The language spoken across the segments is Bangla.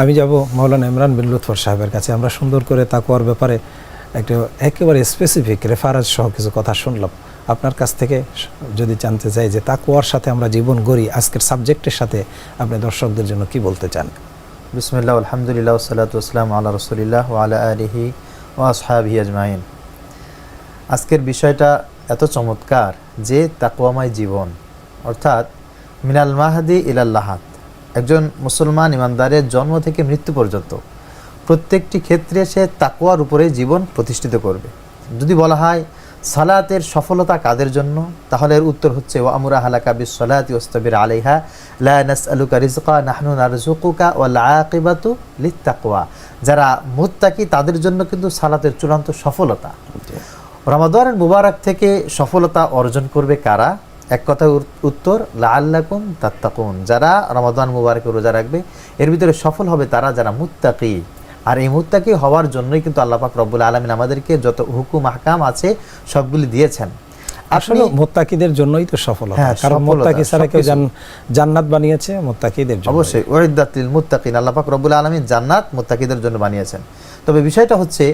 আমি যাব মৌলানা ইমরান বিন লুৎফর সাহেবের কাছে। আমরা সুন্দর করে তাকুয়ার ব্যাপারে একটা একেবারে স্পেসিফিক রেফারেন্স সহ কিছু কথা শুনলাম। আপনার কাছ থেকে যদি জানতে চাই যে তাকুয়ার সাথে আমরা জীবন গড়ি, আজকের সাবজেক্টের সাথে আপনি দর্শকদের জন্য কি বলতে চান? বিসমিল্লাহ, আলহামদুলিল্লাহ সাল্লাতু আসসালাম আল্লাহ রসুলিল্লাহ আলা আলিহি ও আসহাবি আজমাইন। আজকের বিষয়টা এত চমৎকার যে তাকুয়ামাই জীবন, অর্থাৎ মিনাল মাহাদি ইলাল্লাহাত একজন মুসলমান ইমানদারের জন্ম থেকে মৃত্যু পর্যন্ত প্রত্যেকটি ক্ষেত্রে সে তাকুয়ার উপরে জীবন প্রতিষ্ঠিত করবে। যদি বলা হয় সালাতের সফলতা কাদের জন্য তাহলে এর উত্তর হচ্ছে ও আমুরা হালাকা বিস সালাতি ওস্তাবির আলাইহা লা নাসআলুকা রিজকা নাহনু নারজুকুকা ওয়াল আকিবাতু লিত্তাকওয়া। যারা মুত্তাকি তাদের জন্য কিন্তু সালাতের চূড়ান্ত সফলতা। রমাদানের মুবারক থেকে সফলতা অর্জন করবে কারা? এক কথা উত্তর লাআল্লাকুম তাত্তাকুন। যারা রমাদান মুবারকে রোজা রাখবে এর ভিতরে সফল হবে তারা যারা মুত্তাকি। আর এই মুত্তাকি হওয়ার জন্যই কিন্তু আল্লাহ পাক রব্বুল আলমিন আমাদেরকে যত হুকুম আহকাম আছে সবগুলি দিয়েছেন। আসলে মোত্তাকিদের জন্যই তো সফলতা হ্যাঁ, কারণ মোত্তাকি ছাড়া কেউ জান্নাত বানিয়েছে মোত্তাকিদের জন্য। অবশ্যই। ওয়াইদাতিল মুত্তাকিন। আল্লাহ পাক রব্বুল আলমিন জান্নাত মুত্তাকিদের জন্য বানিয়েছেন। তবে বিষয়টা হচ্ছে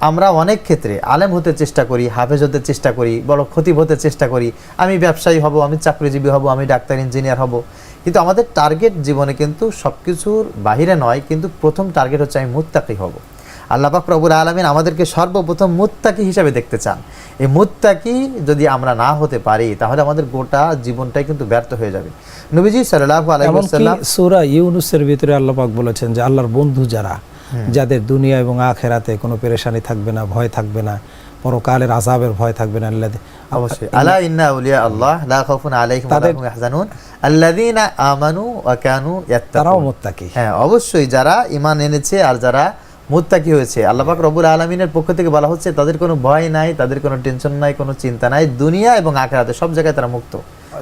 আমরা অনেক ক্ষেত্রে আলেম হতে চেষ্টা করি হাফেজ হতে চেষ্টা করি বড় খতিব হতে চেষ্টা করি। আমি ব্যবসায়ী হব আমি চাকরিজীবী হব আমি ডাক্তার ইঞ্জিনিয়ার হব। কিন্তু আমাদের টার্গেট জীবনে কিন্তু সব কিছুর বাহিরে নয় কিন্তু প্রথম টার্গেট হচ্ছে আমি মুত্তাকি হব। আল্লাহ পাক রব্বুল আলমিন আমাদেরকে সর্বপ্রথম মুত্তাকি হিসাবে দেখতে চান। এই মুত্তাকি যদি আমরা না হতে পারি তাহলে আমাদের গোটা জীবনটাই কিন্তু ব্যর্থ হয়ে যাবে। নবীজি এমনকি ওয়াসাল্লাম সূরা ইউনুসের ভিতরে আল্লাহ পাক বলেছেন যে আল্লাহর বন্ধু যারা যাদের দুনিয়া এবং আখেরাতে কোনো পেরেশানি থাকবে না ভয় থাকবে না পরকালের আযাবের ভয় থাকবে না আল্লাহ অবশ্যই। আলা ইন্না আউলিয়া আল্লাহ লা খাউফুন আলাইহিম ওয়া ইয়াহজানুন। আল্লাযীনা আমানু ওয়া কানু তারাও মোত্তাকি। হ্যাঁ অবশ্যই যারা ঈমান এনেছে আর যারা মুত্তাকি হয়েছে আল্লাহ পাক রব্বুল আলামিনের পক্ষ থেকে বলা হচ্ছে তাদের কোনো ভয় নাই তাদের কোনো টেনশন নাই কোনো চিন্তা নাই। দুনিয়া এবং আখিরাতে সব জায়গায় তারা মুক্ত।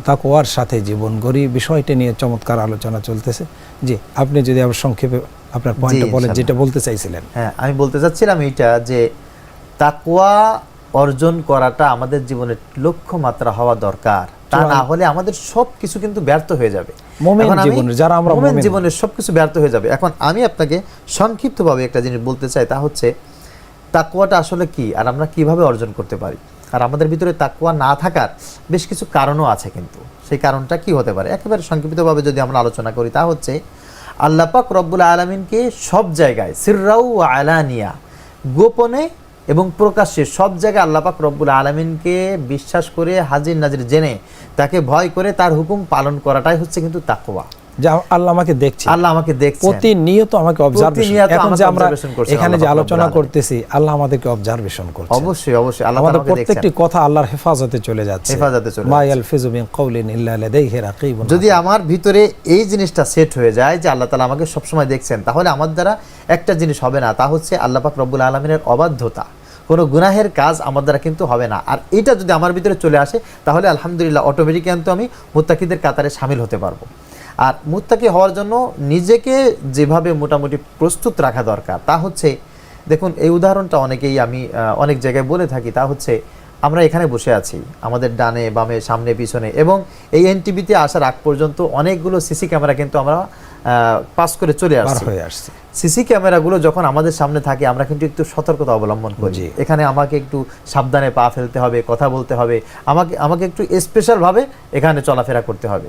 তাকওয়ার সাথে জীবন গড়ি বিষয়টি নিয়ে চমৎকার আলোচনা চলতেছে। জি আপনি যদি আবার সংক্ষেপে আপনার পয়েন্টটা বলেন যেটা বলতে চাইছিলেন। হ্যাঁ আমি বলতে চাচ্ছিলাম এইটা যে তাকওয়া অর্জন করাটা আমাদের জীবনের লক্ষ্য মাত্রা হওয়া দরকার। তা না হলে আমাদের সব কিছু কিন্তু ব্যর্থ হয়ে যাবে। যারা আমরা মুমিন মুমিন। জীবনের সবকিছু ব্যর্থ হয়ে যাবে। এখন আমি আপনাকে সংক্ষিপ্তভাবে একটা জিনিস বলতে চাই তা হচ্ছে তাকুয়াটা আসলে কি? আর আমরা কীভাবে অর্জন করতে পারি? আর আমাদের ভিতরে তাকুয়া না থাকার বেশ কিছু কারণও আছে কিন্তু। সেই কারণটা কি হতে পারে? একেবারে সংক্ষিপ্তভাবে যদি আমরা আলোচনা করি তা হচ্ছে আল্লাহ পাক রব্বুল আলমিনকে সব জায়গায়, সিররাউ আলানিয়া, গোপনে এবং প্রকাশ্যে সব জায়গায় আল্লাপাক রব্বুল আলমিনকে বিশ্বাস করে হাজির নাজির জেনে তাকে ভয় করে তার হুকুম পালন করাটাই হচ্ছে কিন্তু তাকওয়া। যে আল্লাহ আমাকে দেখছে। আল্লাহ আমাকে দেখছেন। প্রতিনিয়ত আমাকে অবজারভেশন এখন যে আমরা এখানে যে আলোচনা করতেছি আল্লাহ আমাদেরকে অবজারভেশন করছে। অবশ্যই অবশ্যই আল্লাহ আমাদের তাআলা প্রত্যেকটি কথা আল্লাহর হেফাজতে চলে যাচ্ছে। হেফাজতে চলে মা ইয়ালফিজু মিন কওলিন ইল্লা লাদাইহি রাকিবুন। যদি আমার ভিতরে এই জিনিসটা সেট হয়ে যায় যে আল্লাহ তালা আমাকে সবসময় দেখছেন তাহলে আমার দ্বারা একটা জিনিস হবে না তা হচ্ছে আল্লাহ পাক রব্বুল আলমিনের অবাধ্যতা। কোনো গুনাহের কাজ আমার দ্বারা কিন্তু হবে না। আর এটা যদি আমার ভিতরে চলে আসে তাহলে আলহামদুলিল্লাহ অটোমেটিক কিন্তু আমি মুত্তাকিদের কাতারে সামিল হতে পারব। আর মুত্তাকি হওয়ার জন্য নিজেকে যেভাবে মোটামুটি প্রস্তুত রাখা দরকার তা হচ্ছে দেখুন এই উদাহরণটা অনেকেই আমি অনেক জায়গায় বলে থাকি তা হচ্ছে আমরা এখানে বসে আছি আমাদের ডানে বামে সামনে পিছনে এবং এই এনটিভিতে আসার আগ পর্যন্ত অনেকগুলো সিসি ক্যামেরা কিন্তু আমরা পাস করে চলে আসছি। সিসি ক্যামেরাগুলো যখন আমাদের সামনে থাকে আমরা কিন্তু একটু সতর্কতা অবলম্বন করি। এখানে আমাকে একটু সাবধানে পা ফেলতে হবে কথা বলতে হবে আমাকে আমাকে একটু স্পেশালভাবে এখানে চলাফেরা করতে হবে।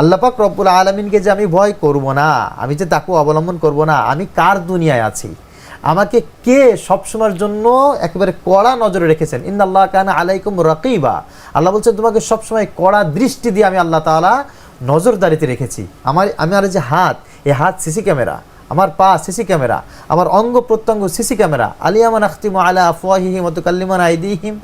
আল্লাপাক রব্বুল আলমিনকে যে আমি ভয় করব না, আমি যে তাকে অবলম্বন করব না, আমি কার দুনিয়ায় আছি? আমাকে কে সবসময়ের জন্য একেবারে কড়া নজরে রেখেছেন? ইন্দ আল্লাহ কান আলাইকুম রকিবা। আল্লাহ বলছেন, তোমাকে সবসময় কড়া দৃষ্টি দিয়ে আমি আল্লাহ তালা নজরদারিতে রেখেছি। আমার, আমি আর যে হাত, এই হাত সিসি ক্যামেরা আমার পা সিসি ক্যামেরা, আমার অঙ্গ প্রত্যঙ্গ সিসি ক্যামেরা। আলিয়ামান আখতিম আলা আফওয়াহিহিম ওয়া তুকাল্লিমানা আইদিহিম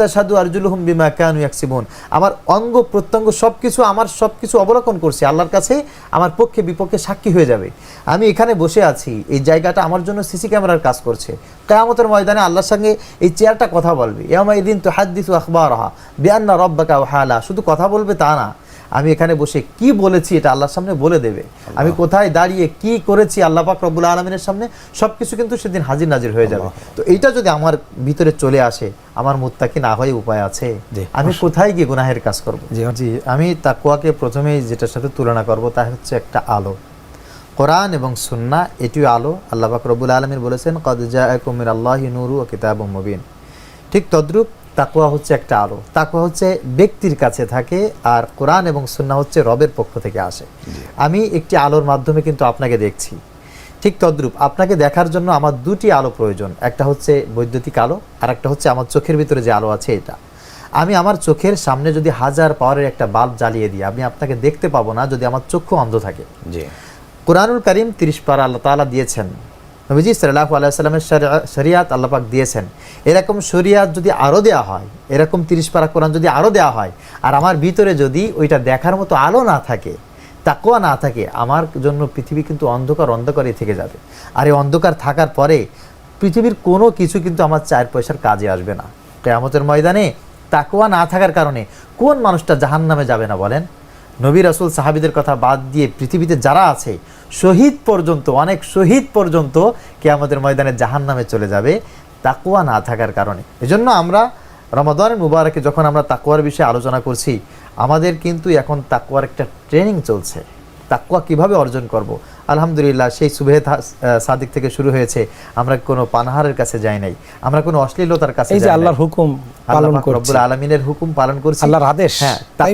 তাশহাদু আরজুলুহুম বিমা কানু ইয়াকসিবুন। আমার অঙ্গ প্রত্যঙ্গ সব কিছু আমার সব কিছু অবলোকন করছে। আল্লাহর কাছে আমার পক্ষে বিপক্ষে সাক্ষী হয়ে যাবে। আমি এখানে বসে আছি। এই জায়গাটা আমার জন্য সিসি ক্যামেরার কাজ করছে। কেয়ামতের ময়দানে আল্লাহর সঙ্গে এই চেয়ারটা কথা বলবে। ইয়ামা ইদিন তো হাদ্দিসু আখবারহা বিআন্না রব্বাকা ওয়া হালা শুধু কথা বলবে তা না। আমি এখানে বসে কি বলেছি এটা আল্লাহর সামনে বলে দেবে। আমি কোথায় দাঁড়িয়ে কি করেছি আল্লাহ পাক রব্বুল আলমিনের সামনে সবকিছু কিন্তু সেদিন হাজির নাজির হয়ে যাবে। তো এইটা যদি আমার ভিতরে চলে আসে আমার মুত্তাকি না হয়ে উপায় আছে আমি কোথায় গিয়ে গুনাহের কাজ করব? জি, আমি তাকুয়াকে প্রথমেই যেটার সাথে তুলনা করব তা হচ্ছে একটা আলো। কোরআন এবং সুন্না এটিও আলো। আল্লাহ পাক রব্বুল আলমিন বলেছেন কদজা কুমির আল্লাহ নুরু ও কিতাব মুবিন। ঠিক তদ্রূপ তাকুয়া হচ্ছে একটা আলো। তাকুয়া হচ্ছে ব্যক্তির কাছে থাকে আর কোরআন এবং সুন্না হচ্ছে রবের পক্ষ থেকে আসে। আমি একটি আলোর মাধ্যমে কিন্তু আপনাকে দেখছি। ঠিক তদ্রূপ আপনাকে দেখার জন্য আমার দুটি আলো প্রয়োজন। একটা হচ্ছে বৈদ্যুতিক আলো আর একটা হচ্ছে আমার চোখের ভিতরে যে আলো আছে এটা। আমি আমার চোখের সামনে যদি হাজার পাওয়ারের একটা বাল্ব জ্বালিয়ে দিই আমি আপনাকে দেখতে পাবো না যদি আমার চক্ষু অন্ধ থাকে। কোরআনুল করিম তিরিশ পারা আল্লাহ তাআলা দিয়েছেন নবীজি সাল্লাহ আলাইসাল্লামের শরিয়াত আল্লাপাক দিয়েছেন। এরকম শরিয়াত যদি আরও দেওয়া হয়, এরকম তিরিশ পারা কোরআন যদি আরও দেওয়া হয়, আর আমার ভিতরে যদি ওইটা দেখার মতো আলো না থাকে তাকুয়া না থাকে, আমার জন্য পৃথিবী কিন্তু অন্ধকার, অন্ধকারই থেকে যাবে। আর এই অন্ধকার থাকার পরে পৃথিবীর কোনো কিছু কিন্তু আমার চার পয়সার কাজে আসবে না। কেয়ামতের ময়দানে তাকুয়া না থাকার কারণে কোন মানুষটা জাহান নামে যাবে না বলেন? নবী রাসুল সাহাবিদের কথা বাদ দিয়ে পৃথিবীতে যারা আছে, শহীদ পর্যন্ত, অনেক শহীদ পর্যন্ত কে আমাদের ময়দানে জাহান নামে চলে যাবে তাকুয়া না থাকার কারণে। এজন্য আমরা রমাদানের মুবারকে যখন আমরা তাকুয়ার বিষয়ে আলোচনা করছি, আমাদের কিন্তু এখন তাকুয়ার একটা ট্রেনিং চলছে। তাকুয়া কীভাবে অর্জন করব? আলহামদুলিল্লাহ সেই সুবেহ সাদিক থেকে শুরু হয়েছে। আমরা কোনো পানাহারের কাছে যাই নাই। আমরা কোনো অশ্লীলতার কাছে যাই আল্লাহর হুকুম পালন করছি। আলামিনের হুকুম পালন করছি। আল্লাহর আদেশ। হ্যাঁ তাই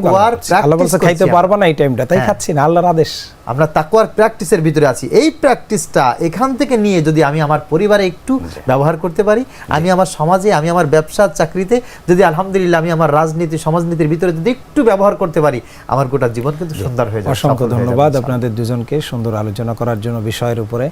খাইতে পারবা না এই টাইমটা তাই হ্যাঁ। খাচ্ছি না আল্লাহর আদেশ। আমরা তাকুয়ার প্র্যাকটিসের ভিতরে আছি। এই প্র্যাকটিসটা এখান থেকে নিয়ে যদি আমি আমার পরিবারে একটু ব্যবহার করতে পারি আমি আমার সমাজে আমি আমার ব্যবসা চাকরিতে যদি আলহামদুলিল্লাহ আমি আমার রাজনীতি সমাজনীতির ভিতরে যদি একটু ব্যবহার করতে পারি আমার গোটা জীবন কিন্তু সুন্দর হয়ে যাবে অসংখ্য ধন্যবাদ আপনাদের দুজনকে সুন্দর আলোচনা করার জন্য বিষয়ের উপরে।